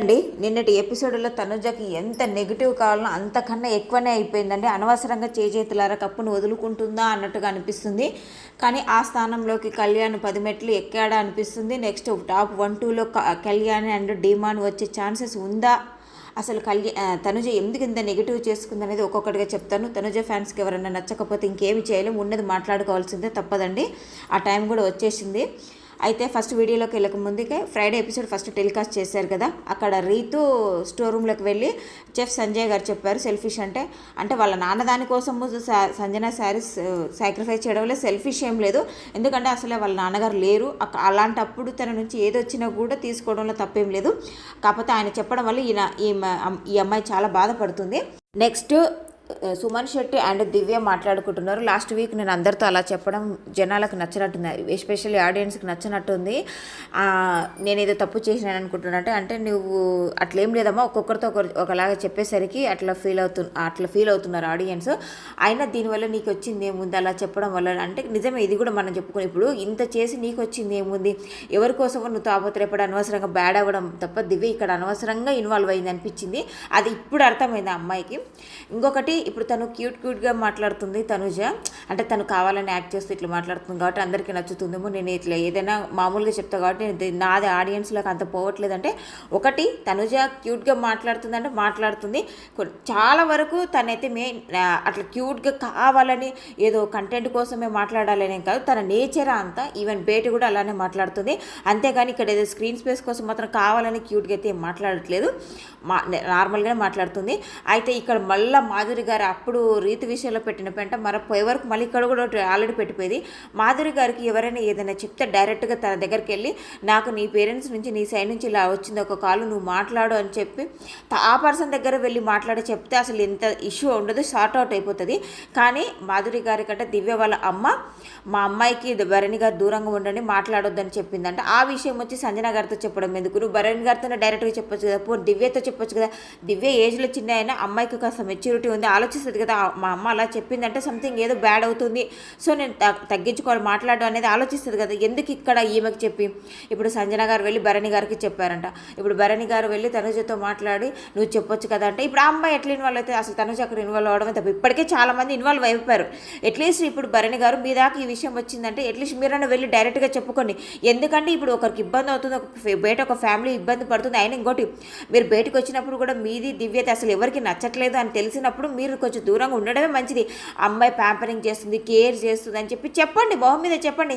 అండి నిన్నటి ఎపిసోడ్లో తనుజకి ఎంత నెగిటివ్ కావాలనో అంతకన్నా ఎక్కువనే అయిపోయిందండి. అనవసరంగా చేజేతులారా కప్పును వదులుకుంటుందా అన్నట్టుగా అనిపిస్తుంది. కానీ ఆ స్థానంలోకి కళ్యాణ్ పది మెట్లు ఎక్కాడా అనిపిస్తుంది. నెక్స్ట్ టాప్ వన్ టూలో కళ్యాణ్ అండ్ డిమాండ్ వచ్చే ఛాన్సెస్ ఉందా? అసలు కళ్యా తనుజ ఎందుకు ఇంత నెగిటివ్ చేసుకుంది అనేది ఒక్కొక్కటిగా చెప్తాను. తనుజ ఫ్యాన్స్కి ఎవరైనా నచ్చకపోతే ఇంకేమి చేయలేము ఉన్నది మాట్లాడుకోవాల్సిందే తప్పదండి. ఆ టైం కూడా వచ్చేసింది. అయితే ఫస్ట్ వీడియోలోకి వెళ్ళక ముందుకే ఫ్రైడే ఎపిసోడ్ ఫస్ట్ టెలికాస్ట్ చేశారు కదా. అక్కడ రీతు స్టోర్ రూమ్లోకి వెళ్ళి చెఫ్ సంజయ్ గారు చెప్పారు సెల్ఫిష్ అంటే అంటే వాళ్ళ నాన్న దానికోసము సంజన శారీస్ సాక్రిఫైస్ చేయడం వల్ల సెల్ఫిష్ ఏం లేదు. ఎందుకంటే అసలే వాళ్ళ నాన్నగారు లేరు. అక్క- అలాంటప్పుడు తన నుంచి ఏది వచ్చినా కూడా తీసుకోవడంలో తప్పేం లేదు. కాకపోతే ఆయన చెప్పడం వల్ల ఈయన ఈ ఈ అమ్మాయి చాలా బాధపడుతుంది. నెక్స్ట్ సుమన్ శెట్టి అండ్ దివ్య మాట్లాడుకుంటున్నారు. లాస్ట్ వీక్ నేను అందరితో అలా చెప్పడం జనాలకు నచ్చినట్టుంది. ఎస్పెషల్లీ ఆడియన్స్కి నచ్చినట్టుంది. నేను ఏదో తప్పు చేసినాను అనుకుంటున్నట్టు అంటే నువ్వు అట్లేం లేదమ్మా ఒక్కొక్కరితో ఒకరు ఒకలాగా చెప్పేసరికి అట్లా ఫీల్ అవుతు అట్లా ఫీల్ అవుతున్నారు ఆడియన్స్. అయినా దీనివల్ల నీకు వచ్చింది ఏముంది? అలా చెప్పడం వల్ల అంటే నిజమే ఇది కూడా మనం చెప్పుకుని ఇప్పుడు ఇంత చేసి నీకు వచ్చింది ఏముంది? ఎవరి కోసమో నువ్వు తాపత్రయపడి అనవసరంగా బ్యాడ్ అవ్వడం తప్ప దివ్య ఇక్కడ అనవసరంగా ఇన్వాల్వ్ అయింది అనిపించింది అది ఇప్పుడు అర్థమైంది ఆ అమ్మాయికి. ఇంకొకటి ఇప్పుడు తను క్యూట్ క్యూట్గా మాట్లాడుతుంది తనుజ. అంటే తను కావాలని యాక్ట్ చేస్తూ ఇట్లా మాట్లాడుతుంది కాబట్టి అందరికీ నచ్చుతుందేమో నేను ఇట్లా ఏదైనా మామూలుగా చెప్తా కాబట్టి నేను నాది ఆడియన్స్లోకి అంత పోవట్లేదంటే ఒకటి తనుజ క్యూట్గా మాట్లాడుతుందంటే మాట్లాడుతుంది. చాలా వరకు తనైతే మెయిన్ అట్లా క్యూట్గా కావాలని ఏదో కంటెంట్ కోసమే మాట్లాడాలని కాదు తన నేచర్ అంతా ఈవెన్ బయట కూడా అలానే మాట్లాడుతుంది. అంతేగాని ఇక్కడ ఏదో స్క్రీన్ స్పేస్ కోసం మాత్రం కావాలని క్యూట్గా అయితే మాట్లాడట్లేదు. మా నార్మల్గానే మాట్లాడుతుంది. అయితే ఇక్కడ మళ్ళీ మాధురి గారు అప్పుడు రీతి విషయంలో పెట్టిన పెంట మరి పోయే వరకు మళ్ళీ ఇక్కడ కూడా ఒకటి ఆల్రెడీ పెట్టిపోయింది. మాధురి గారికి ఎవరైనా ఏదైనా చెప్తే డైరెక్ట్గా తన దగ్గరికి వెళ్ళి నాకు నీ పేరెంట్స్ నుంచి నీ సైడ్ నుంచి ఇలా వచ్చింది ఒక కాలు నువ్వు మాట్లాడు అని చెప్పి ఆ పర్సన్ దగ్గర వెళ్ళి మాట్లాడి చెప్తే అసలు ఎంత ఇష్యూ ఉండదు షార్ట్ అవుట్ అయిపోతుంది. కానీ మాధురి గారి కంటే దివ్య వాళ్ళ అమ్మ మా అమ్మాయికి భరణి గారు దూరంగా ఉండండి మాట్లాడొద్దని చెప్పిందంట. ఆ విషయం వచ్చి సంజన గారితో చెప్పడం ఎందుకు? నువ్వు భరణి గారితోనే డైరెక్ట్గా చెప్పొచ్చు కదా పో దివ్యతో చెప్పొచ్చు కదా. దివ్య ఏజ్లో చిన్న అయినా అమ్మాయికి కాస్త మెచ్యూరిటీ ఉంది ఆలోచిస్తుంది కదా మా అమ్మ అలా చెప్పిందంటే సంథింగ్ ఏదో బ్యాడ్ అవుతుంది. సో నేను తగ్- తగ్గించుకోవాలి మాట్లాడడం అనేది ఆలోచిస్తుంది కదా ఎందుకు ఇక్కడ ఈమెకి చెప్పి? ఇప్పుడు సంజన గారు వెళ్ళి భరణి గారికి చెప్పారంట. ఇప్పుడు భరణి గారు వెళ్ళి తనుజతో మాట్లాడి నువ్వు చెప్పొచ్చు కదా అంటే ఇప్పుడు ఆ అమ్మాయి ఎట్లా ఇన్వాల్వ్ అయితే అసలు తనుజ అక్కడ ఇన్వాల్వ్ అవడమే తప్ప ఇప్పటికే చాలా మంది ఇన్వాల్వ్ అయిపోయారు అట్లీస్ట్ ఇప్పుడు భరణి గారు మీ దాకా ఈ విషయం వచ్చిందంటే అట్లీస్ట్ మీరైనా వెళ్ళి డైరెక్ట్గా చెప్పుకోండి. ఎందుకంటే ఇప్పుడు ఒకరికి ఇబ్బంది అవుతుంది ఒక బయట ఒక ఫ్యామిలీ ఇబ్బంది పడుతుంది అయినా ఇంకోటి మీరు బయటకు వచ్చినప్పుడు కూడా మీది దివ్యత అసలు ఎవరికి నచ్చట్లేదు అని తెలిసినప్పుడు మీరు కొంచెం దూరంగా ఉండడమే మంచిది. అమ్మాయి ప్యాంపరింగ్ చేస్తుంది కేర్ చేస్తుంది అని చెప్పి చెప్పండి మొహం మీద చెప్పండి.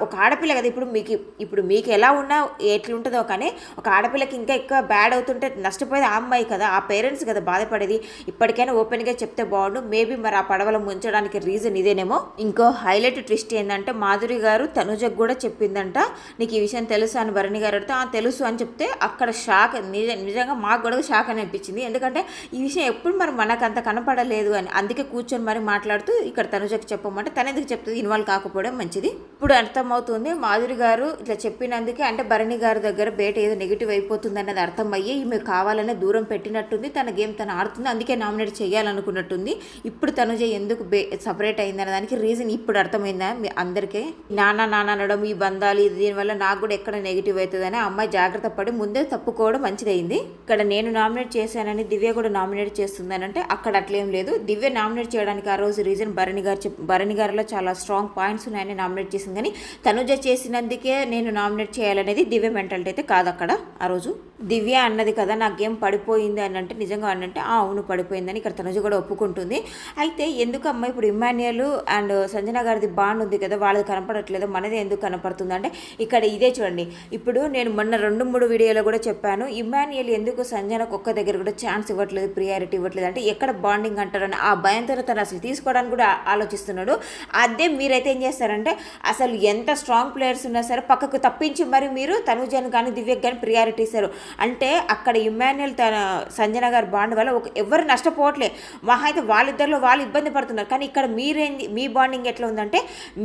ఒక ఆడపిల్ల కదా ఇప్పుడు మీకు ఇప్పుడు మీకు ఎలా ఉన్నా ఎట్లుంటుందో కానీ ఒక ఆడపిల్లకి ఇంకా ఎక్కువ బ్యాడ్ అవుతుంటే నష్టపోయేది ఆ అమ్మాయి కదా ఆ పేరెంట్స్ కదా బాధపడేది. ఇప్పటికైనా ఓపెన్గా చెప్తే బాగుండు. మేబీ మరి ఆ పడవలో ముంచడానికి రీజన్ ఇదేనేమో. ఇంకో హైలైట్ ట్విస్ట్ ఏంటంటే మాధురి గారు తనుజకు కూడా చెప్పిందంట. నీకు ఈ విషయం తెలుసు అని భరణి గారు అడిగితే "ఆ, తెలుసు అని చెప్తే అక్కడ షాక్ నిజంగా మాకు కూడా షాక్ అని అనిపించింది. ఎందుకంటే ఈ విషయం ఎప్పుడు మరి మనకు అంత కనపడలేదు అని. అందుకే కూర్చొని మరి మాట్లాడుతూ ఇక్కడ తనుజకు చెప్పమంటే తన ఎందుకు చెప్తుంది? ఇన్వాల్వ్ కాకపోవడం మంచిది. ఇప్పుడు అర్థమవుతుంది మాధురి గారు ఇట్లా చెప్పినందుకే అంటే భరణి గారి దగ్గర బయట ఏదో నెగిటివ్ అయిపోతుంది అన్నది అర్థమయ్యి ఈమె కావాలనే దూరం పెట్టినట్టుంది. తన గేమ్ తను ఆడుతుంది. అందుకే నామినేట్ చేయాలనుకున్నట్టుంది. ఇప్పుడు తనుజ ఎందుకు బే సపరేట్ అయిందనే దానికి రీజన్ ఇప్పుడు అర్థమైందా మీ అందరికీ? నాన్న నాన్న అనడం ఈ బంధాలు ఇది దీనివల్ల నాకు కూడా ఎక్కడ నెగిటివ్ అవుతుందని ఆ అమ్మాయి జాగ్రత్త పడి ముందే తప్పుకోవడం మంచిదైంది ఇక్కడ నేను నామినేట్ చేశానని దివ్య కూడా నామినేట్ చేస్తుందని అంటే అక్కడ అట్లేం లేదు. దివ్య నామినేట్ చేయడానికి ఆ రోజు రీజన్ భరణి గారు చెప్ భరణి గారిలో చాలా స్ట్రాంగ్ పాయింట్స్ ఉన్నాయని నామినేట్ చేసింది. కానీ తనుజ చేసినందుకే నేను నామినేట్ చేయాలనేది దివ్య మెంటాలిటీ అయితే కాదు అక్కడ ఆ రోజు. దివ్య అన్నది కదా నా గేమ్ పడిపోయింది అని అంటే నిజంగా అనంటే "ఆ, అవును పడిపోయిందని ఇక్కడ తనుజ కూడా ఒప్పుకుంటుంది. అయితే ఎందుకు అమ్మ ఇప్పుడు ఇమాన్యుయల్ అండ్ సంజన గారిది బాండ్ ఉంది కదా వాళ్ళది కనపడట్లేదు మనది ఎందుకు కనపడుతుంది? అంటే ఇక్కడ ఇదే చూడండి. ఇప్పుడు నేను మొన్న రెండు మూడు వీడియోలో కూడా చెప్పాను ఇమాన్యుయల్ ఎందుకు సంజనకు ఒక్క దగ్గర కూడా ఛాన్స్ ఇవ్వట్లేదు ప్రియారిటీ ఇవ్వట్లేదు? అంటే ఎక్కడ బాండింగ్ అంటారని ఆ భయంతో తను అసలు తీసుకోవడానికి కూడా ఆలోచిస్తున్నాడు. అదే మీరైతే ఏం చేస్తారంటే అసలు ఎంత స్ట్రాంగ్ ప్లేయర్స్ ఉన్నా సరే పక్కకు తప్పించి మరి మీరు తనుజను కానీ దివ్యకు కానీ ప్రియారిటీ ఇస్తారు. అంటే అక్కడ ఇమాన్యుల్ తన సంజన గారి బాండ్ వల్ల ఒక ఎవరు నష్టపోవట్లే. మహా అయితే వాళ్ళిద్దరిలో వాళ్ళు ఇబ్బంది పడుతున్నారు. కానీ ఇక్కడ మీరేంది మీ బాండింగ్ ఎట్లా ఉందంటే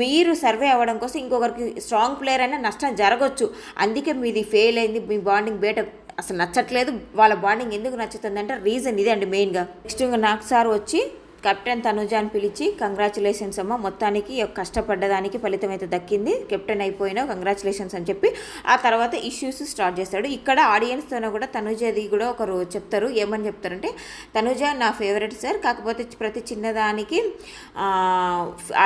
మీరు సర్వే అవ్వడం కోసం ఇంకొకరికి స్ట్రాంగ్ ప్లేయర్ అయినా నష్టం జరగవచ్చు అందుకే మీది ఫెయిల్ అయింది మీ బాండింగ్ బయట అసలు నచ్చట్లేదు. వాళ్ళ బాండింగ్ ఎందుకు నచ్చుతుంది అంటే రీజన్ ఇదే అండి మెయిన్గా నెక్స్ట్ ఇంకా నాకు సార్ వచ్చి కెప్టెన్ తనుజాని పిలిచి కంగ్రాచులేషన్స్ అమ్మ మొత్తానికి కష్టపడ్డదానికి ఫలితం అయితే దక్కింది. కెప్టెన్ అయిపోయినా కంగ్రాచులేషన్స్ అని చెప్పి. ఆ తర్వాత ఇష్యూస్ స్టార్ట్ చేస్తాడు. ఇక్కడ ఆడియన్స్తోనే కూడా తనుజది కూడా ఒకరు చెప్తారు. ఏమని చెప్తారంటే తనుజ నా ఫేవరెట్ సార్ కాకపోతే ప్రతి చిన్నదానికి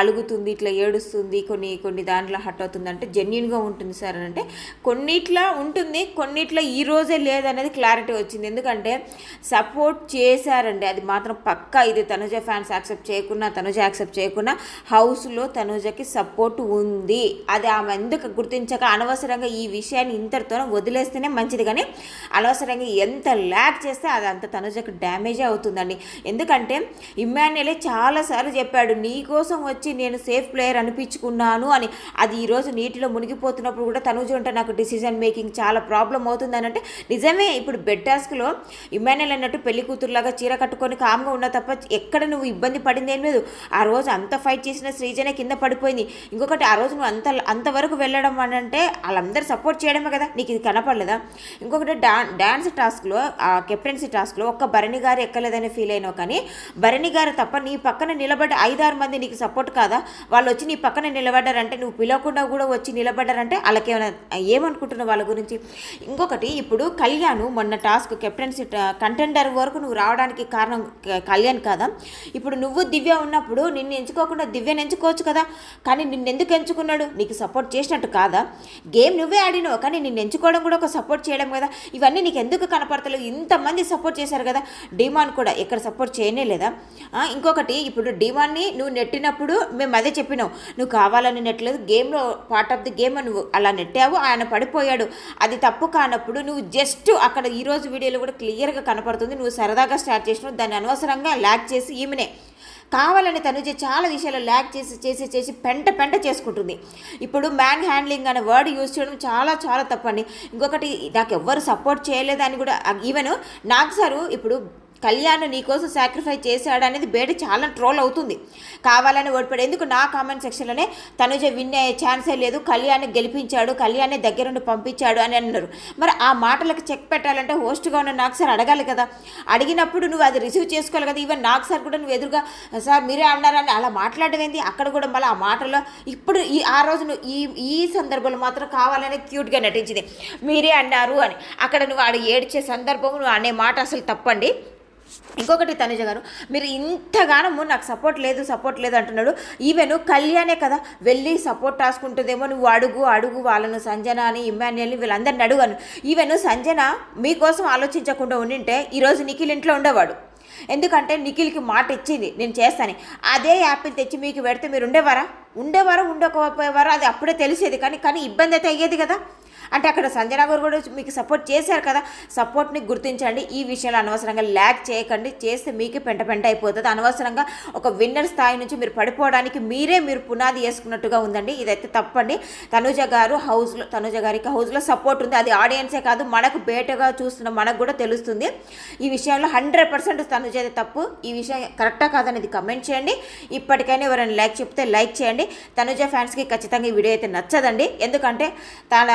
అలుగుతుంది ఇట్లా ఏడుస్తుంది కొన్ని కొన్ని దాంట్లో హట్ అవుతుంది. అంటే జెన్యున్గా ఉంటుంది సార్ అని అంటే కొన్నిట్లో ఉంటుంది కొన్నిట్లో ఈ రోజే లేదనేది క్లారిటీ వచ్చింది. ఎందుకంటే సపోర్ట్ చేశారండి. అది మాత్రం పక్కా ఇది తనుజ ఫ్యాన్స్ యాక్సెప్ట్ చేయకున్నా తనుజ యాక్సెప్ట్ చేయకున్నా హౌస్లో తనుజకి సపోర్ట్ ఉంది. అది ఆమె ఎందుకు గుర్తించక అనవసరంగా ఈ విషయాన్ని ఇంతటితోనే వదిలేస్తేనే మంచిది. కానీ అనవసరంగా ఎంత ల్యాక్ చేస్తే అది అంత తనుజకు డ్యామేజ్ అవుతుందండి. ఎందుకంటే ఇమ్మాన్యులే చాలాసార్లు చెప్పాడు నీ కోసం వచ్చి నేను సేఫ్ ప్లేయర్ అనిపించుకున్నాను అని. అది ఈరోజు నీటిలో మునిగిపోతున్నప్పుడు కూడా తనుజ ఉంటే నాకు డిసిజన్ మేకింగ్ చాలా ప్రాబ్లం అవుతుందని అంటే నిజమే ఇప్పుడు బెడ్ టాస్క్లో ఇమ్మాన్యుల్ అన్నట్టు పెళ్ళి కూతురులాగా చీర కట్టుకొని కామ్గా ఉన్నా తప్ప ఎక్కడ నువ్వు ఇబ్బంది పడింది ఏం లేదు. ఆ రోజు అంత ఫైట్ చేసిన శ్రీజనే కింద పడిపోయింది. ఇంకొకటి ఆ రోజు నువ్వు అంత అంతవరకు వెళ్ళడం అని అంటే వాళ్ళందరూ సపోర్ట్ చేయడమే కదా నీకు ఇది కనపడలేదా? ఇంకొకటి డా డాన్స్ టాస్క్లో ఆ కెప్టెన్సీ టాస్క్లో ఒక్క భరణి గారు ఎక్కలేదని ఫీల్ అయినావు కానీ భరణి గారు తప్ప నీ పక్కన నిలబడ్డ ఐదారు మంది నీకు సపోర్ట్ కాదా? వాళ్ళు వచ్చి నీ పక్కన నిలబడ్డారంటే నువ్వు పిలవకుండా కూడా వచ్చి నిలబడ్డారంటే వాళ్ళకి ఏమైనా ఏమనుకుంటున్నావు వాళ్ళ గురించి? ఇంకొకటి ఇప్పుడు కళ్యాణ్ మొన్న టాస్క్ కెప్టెన్సీ కంటెండర్ వరకు నువ్వు రావడానికి కారణం కళ్యాణ్ కాదా? ఇప్పుడు నువ్వు దివ్య ఉన్నప్పుడు నిన్ను ఎంచుకోకుండా దివ్యను ఎంచుకోవచ్చు కదా. కానీ నిన్ను ఎందుకు ఎంచుకున్నాడు? నీకు సపోర్ట్ చేసినట్టు కాదా? గేమ్ నువ్వే ఆడినావు కానీ నిన్ను ఎంచుకోవడం కూడా ఒక సపోర్ట్ చేయడం కదా. ఇవన్నీ నీకు ఎందుకు కనపడతలేవు? ఇంతమంది సపోర్ట్ చేశారు కదా. డిమాన్ కూడా ఎక్కడ సపోర్ట్ చేయనే లేదా? ఇంకొకటి ఇప్పుడు డిమాన్ని నువ్వు నెట్టినప్పుడు మేము అదే చెప్పినావు నువ్వు కావాలని నెట్టలేదు. గేమ్లో పార్ట్ ఆఫ్ ది గేమ్ నువ్వు అలా నెట్టావు ఆయన పడిపోయాడు. అది తప్పు కానప్పుడు నువ్వు జస్ట్ అక్కడ ఈరోజు వీడియోలో కూడా క్లియర్గా కనపడుతుంది. నువ్వు సరదాగా స్టార్ట్ చేసినావు. దాన్ని అనవసరంగా ల్యాక్ చేసి ఈమెనే కావాలని తనుజ చాలా విషయాలు ల్యాక్ చేసి చేసి చేసి పెంట పెంట చేసుకుంటుంది. ఇప్పుడు మ్యాన్ హ్యాండ్లింగ్ అనే వర్డ్ యూజ్ చేయడం చాలా చాలా తప్పండి. ఇంకొకటి నాకు ఎవ్వరు సపోర్ట్ చేయలేదని కూడా ఈవెన్ నాకు సారు ఇప్పుడు కళ్యాణ్ నీకోసం సాక్రిఫైస్ చేశాడు అనేది బయట చాలా ట్రోల్ అవుతుంది. కావాలని ఓడిపోయాడు. ఎందుకు? నా కామెంట్ సెక్షన్లోనే తనుజ విన్ అయ్యే ఛాన్సే లేదు. కళ్యాణ్ గెలిపించాడు. కళ్యాణ్ దగ్గరుండి పంపించాడు అని అన్నారు. మరి ఆ మాటలకు చెక్ పెట్టాలంటే హోస్ట్గా ఉన్న నాకు సార్ అడగాలి కదా. అడిగినప్పుడు నువ్వు అది రిసీవ్ చేసుకోవాలి కదా. ఈవెన్ నాకు సార్ కూడా నువ్వు ఎదురుగా సార్ మీరే అన్నారని అలా మాట్లాడడం ఏంది అక్కడ కూడా మళ్ళీ ఆ మాటలో ఇప్పుడు ఈ ఆ రోజు నువ్వు ఈ ఈ సందర్భంలో మాత్రం కావాలనే క్యూట్గా నటించింది. మీరే అన్నారు అని. అక్కడ నువ్వు ఆడ ఏడ్చే సందర్భం నువ్వు అనే మాట అసలు తప్పండి. ఇంకొకటి తనుజ గారు మీరు ఇంతగానము నాకు సపోర్ట్ లేదు సపోర్ట్ లేదు అంటున్నాడు. ఈవెన్ కళ్యాణే కదా వెళ్ళి సపోర్ట్ రాసుకుంటుందేమో నువ్వు అడుగు అడుగు వాళ్ళను సంజన అని ఇమాన్యుయల్ని వీళ్ళందరిని అడుగాను. ఈవెన్ సంజన మీకోసం ఆలోచించకుండా ఉండింటే ఈరోజు నిఖిల్ ఇంట్లో ఉండేవాడు. ఎందుకంటే నిఖిల్కి మాట ఇచ్చింది నేను చేస్తాను. అదే యాపిల్ తెచ్చి మీకు పెడితే మీరు ఉండేవారా? ఉండేవారా ఉండకపోయేవారా? అది అప్పుడే తెలిసేది కానీ కానీ ఇబ్బంది అయితే అయ్యేది కదా. అంటే అక్కడ సంజన గారు కూడా మీకు సపోర్ట్ చేశారు కదా. సపోర్ట్ని గుర్తించండి. ఈ విషయంలో అనవసరంగా ల్యాక్ చేయకండి. చేస్తే మీకే పెంట పెంట అయిపోతుంది. అనవసరంగా ఒక విన్నర్ స్థాయి నుంచి మీరు పడిపోవడానికి మీరే మీరు పునాది వేసుకున్నట్టుగా ఉందండి. ఇదైతే తప్పండి. తనుజ గారు హౌస్లో తనుజ గారికి హౌస్లో సపోర్ట్ ఉంది. అది ఆడియన్సే కాదు మనకు బేటగా చూస్తున్న మనకు కూడా తెలుస్తుంది. ఈ విషయంలో హండ్రెడ్ పర్సెంట్ తనుజ అయితే తప్పు. ఈ విషయం కరెక్టా కాదనేది కమెంట్ చేయండి. ఇప్పటికైనా ఎవరైనా లైక్ చెప్తే లైక్ చేయండి. తనుజ ఫ్యాన్స్కి ఖచ్చితంగా ఈ వీడియో అయితే నచ్చదండి. ఎందుకంటే తన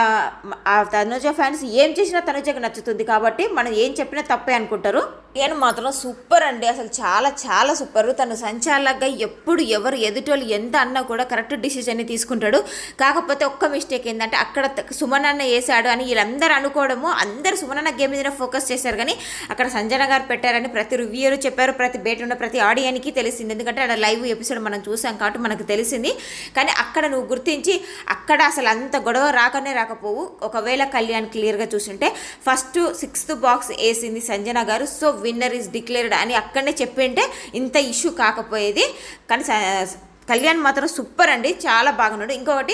ఆ తనుజ ఫ్యాన్స్ ఏం చేసినా తనుజకు నచ్చుతుంది కాబట్టి మనం ఏం చెప్పినా తప్పే అనుకుంటారు. నేను మాత్రం సూపర్ అండి. అసలు చాలా చాలా సూపర్. తను సంచాలకుగా ఎప్పుడు ఎవరు ఎదుటోళ్ళు ఎంత అన్నా కూడా కరెక్ట్ డిసిజన్ని తీసుకుంటాడు. కాకపోతే ఒక్క మిస్టేక్ ఏంటంటే అక్కడ సుమన్ అన్న వేసాడు అని వీళ్ళందరూ అనుకోవడము. అందరు సుమన్ అన్న గేమ్ మీద ఫోకస్ చేశారు కానీ అక్కడ సంజన గారు పెట్టారని ప్రతి రివ్యూరు చెప్పారు. ప్రతి బయట ఉన్న ప్రతి ఆడియన్కి తెలిసింది. ఎందుకంటే అక్కడ లైవ్ ఎపిసోడ్ మనం చూసాం కాబట్టి మనకు తెలిసింది. కానీ అక్కడ నువ్వు గుర్తించి అక్కడ అసలు అంత గొడవ రాకనే రాకపోవు. ఒకవేళ కళ్యాణ్ క్లియర్గా చూసుంటే ఫస్ట్ సిక్స్త్ బాక్స్ వేసింది సంజన గారు. సో విన్నర్ ఈజ్ డిక్లేర్డ్ అని అక్కడనే చెప్పింటే ఇంత ఇష్యూ కాకపోయేది. కానీ స- కళ్యాణ్ మాత్రం సూపర్ అండి. చాలా బాగున్నాడు. ఇంకొకటి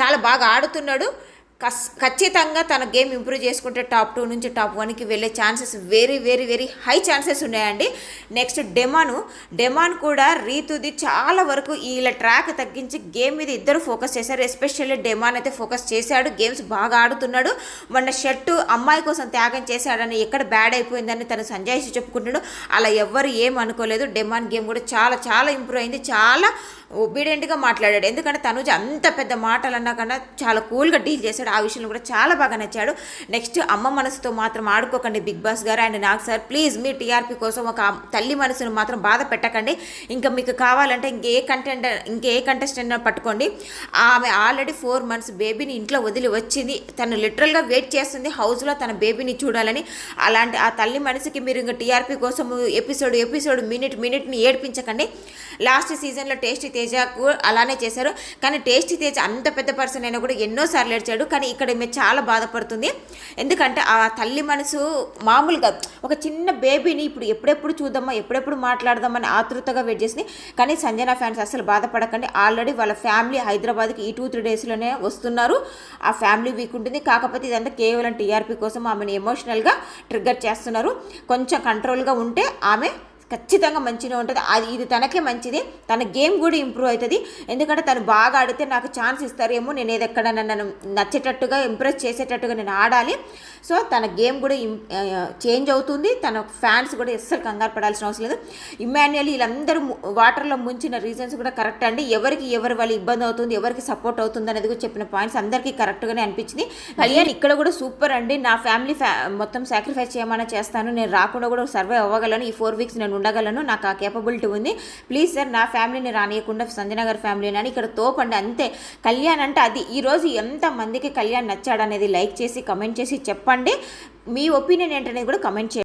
చాలా బాగా ఆడుతున్నాడు. కస్ ఖచ్చితంగా తన గేమ్ ఇంప్రూవ్ చేసుకుంటే టాప్ టూ నుంచి టాప్ వన్కి వెళ్ళే chances very very very high chances ఉన్నాయండి. Next demon. డెమాన్ కూడా రీతుది చాలా వరకు ఇలా ట్రాక్ తగ్గించి గేమ్ మీద ఇద్దరు ఫోకస్ చేశారు. ఎస్పెషల్లీ డెమాన్ అయితే ఫోకస్ చేశాడు. గేమ్స్ బాగా ఆడుతున్నాడు. మొన్న షర్టు అమ్మాయి కోసం త్యాగం చేశాడని ఎక్కడ బ్యాడ్ అయిపోయిందని తను సంజాయిషి చెప్పుకుంటున్నాడు. అలా ఎవ్వరు ఏం అనుకోలేదు. డెమాన్ గేమ్ కూడా చాలా చాలా ఇంప్రూవ్ అయింది. చాలా ఒబీడియంట్గా మాట్లాడాడు. ఎందుకంటే తనుజ అంత పెద్ద మాటలు అన్నా కన్నా చాలా కూల్గా డీల్ చేశాడు. ఆ విషయంలో కూడా చాలా బాగా నచ్చాడు. నెక్స్ట్ అమ్మ మనసుతో మాత్రం ఆడుకోకండి బిగ్ బాస్ గారు అండ్ నాకు సార్. ప్లీజ్ మీ టీఆర్పీ కోసం ఒక తల్లి మనసును మాత్రం బాధ పెట్టకండి. ఇంకా మీకు కావాలంటే ఇంకే కంటెంట్ ఇంకే కంటెస్టెంట్ పట్టుకోండి. ఆమె ఆల్రెడీ ఫోర్ మంత్స్ బేబీని ఇంట్లో వదిలి వచ్చింది. తను లిటరల్గా వెయిట్ చేస్తుంది. హౌస్లో తన బేబీని చూడాలని. అలాంటి ఆ తల్లి మనసుకి మీరు ఇంకా టీఆర్పీ కోసం ఎపిసోడ్ ఎపిసోడ్ మినిట్ మినిట్ని ఏడిపించకండి. లాస్ట్ సీజన్లో టేస్టీ తేజకు అలానే చేశారు. కానీ టేస్టీ తేజ అంత పెద్ద పర్సన్ అయినా కూడా ఎన్నోసార్లు ఏడ్చాడు. కానీ ఇక్కడ మేము చాలా బాధపడుతుంది. ఎందుకంటే ఆ తల్లి మనసు మామూలుగా ఒక చిన్న బేబీని ఇప్పుడు ఎప్పుడెప్పుడు చూద్దామా ఎప్పుడెప్పుడు మాట్లాడదామని ఆతృతగా వెయిట్ చేసింది. కానీ సంజన ఫ్యాన్స్ అసలు బాధపడకండి. ఆల్రెడీ వాళ్ళ ఫ్యామిలీ హైదరాబాద్కి ఈ టూ త్రీ డేస్లోనే వస్తున్నారు. ఆ ఫ్యామిలీ వీక్ ఉంటుంది. కాకపోతే ఇదంతా కేవలం టీఆర్పీ కోసం ఆమెను ఎమోషనల్గా ట్రిగ్గర్ చేస్తున్నారు. కొంచెం కంట్రోల్గా ఉంటే ఆమె ఖచ్చితంగా మంచిగా ఉంటుంది. అది ఇది తనకే మంచిది. తన గేమ్ కూడా ఇంప్రూవ్ అవుతుంది. ఎందుకంటే తను బాగా ఆడితే నాకు ఛాన్స్ ఇస్తారేమో. నేను ఏది ఎక్కడ నన్ను నచ్చేటట్టుగా ఇంప్రెస్ చేసేటట్టుగా నేను ఆడాలి. సో తన గేమ్ కూడా చేంజ్ అవుతుంది. తన ఫ్యాన్స్ కూడా అస్సలు కంగారు పడాల్సిన అవసరం లేదు. ఇమాన్యుయల్ వీళ్ళందరూ వాటర్లో ముంచిన రీజన్స్ కూడా కరెక్ట్ అండి. ఎవరికి ఎవరి వాళ్ళు ఇబ్బంది అవుతుంది ఎవరికి సపోర్ట్ అవుతుంది అనేది కూడా చెప్పిన పాయింట్స్ అందరికీ కరెక్ట్గానే అనిపించింది. కళ్యాణ్ ఇక్కడ కూడా సూపర్ అండి. నా ఫ్యామిలీ ఫ్యా మొత్తం సాక్రిఫైస్ చేయమని చేస్తాను. నేను రాకుండా కూడా సర్వే అవ్వగలను. ఈ ఫోర్ వీక్స్ నేను ఉండగలను. నాకు ఆ కేపబిలిటీ ఉంది. ప్లీజ్ సార్ నా ఫ్యామిలీని రానియకుండా సంజనగర్ ఫ్యామిలీ ఫ్యామిలీని అని ఇక్కడ తోపండి. అంతే. కళ్యాణ్ అంటే అది. ఈరోజు ఎంతమందికి కళ్యాణ్ నచ్చాడనేది లైక్ చేసి కమెంట్ చేసి చెప్పండి. మీ ఒపీనియన్ ఏంటనేది కూడా కమెంట్ చేయండి.